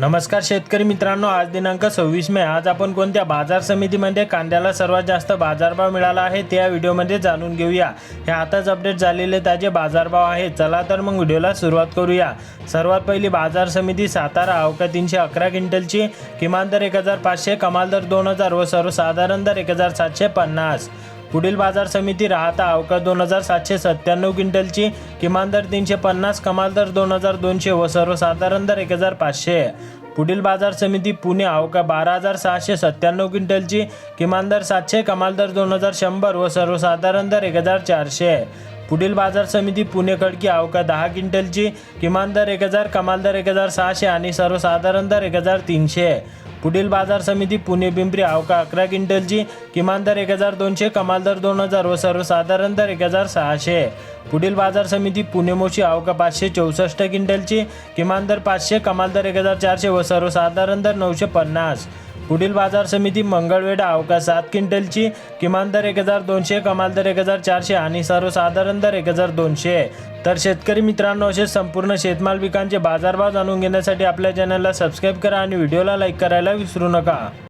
नमस्कार शेतकरी मित्रांनो आज दिनांक सव्वीस मे. आज आपण कोणत्या बाजार समितीमध्ये कांद्याला सर्वात जास्त बाजारभाव मिळाला आहे ते या व्हिडिओमध्ये जाणून घेऊया. हे आताच अपडेट झालेले ताजे बाजारभाव आहेत. चला तर मग व्हिडिओला सुरुवात करूया. सर्वात पहिली बाजार समिती सातारा अवका तीनशे अकरा क्विंटलची किमान दर एक हजार पाचशे कमाल दर दोन हजार व सर्वसाधारण दर एक हजार सातशे पन्नास. पुढील बाजार समिती राहता अवका दोन हजार सातशे सत्त्याण्णव क्विंटलची किमान दर तीनशे पन्नास कमाल दर दोन हजार दोनशे व सर्वसाधारण दर एक हजार पाचशे. पुढील बाजार समिती पुणे अवका बारा हजार सहाशे सत्त्याण्णव क्विंटलची किमान दर सातशे कमाल दर दोन हजार शंभर व सर्वसाधारण दर एक हजार चारशे. पुढील बाजार समिती पुणे खडकी अवका दहा क्विंटलची किमान दर एक हजार कमाल दर एक हजार सहाशे आणि सर्वसाधारण दर एक हजार तीनशे. पुढील बाजार समिती पुणे पिंपरी अवका अकरा क्विंटलची किमान दर एक हजार दोनशे कमाल दर दोन हजार व सर्वसाधारण दर एक हजार सहाशे. पुढील बाजार समिती पुणे मोशी अवका पाचशे चौसष्ट क्विंटलची किमान दर पाचशे कमाल दर एक हजार चारशे व सर्वसाधारण दर नऊशे पन्नास. पुढील बाजार समिती मंगळवेढा अवका सात क्विंटलची किमान दर एक हजार दोनशे कमाल दर एक हजार चारशे आणि सर्वसाधारण दर एक हजार दोनशे. तर शेतकरी मित्रांनो असे संपूर्ण शेतमाल पिकांचे बाजारभाव जाणून घेण्यासाठी आपल्या चॅनलला सबस्क्राईब करा आणि व्हिडिओला लाईक करायला विसरू नका.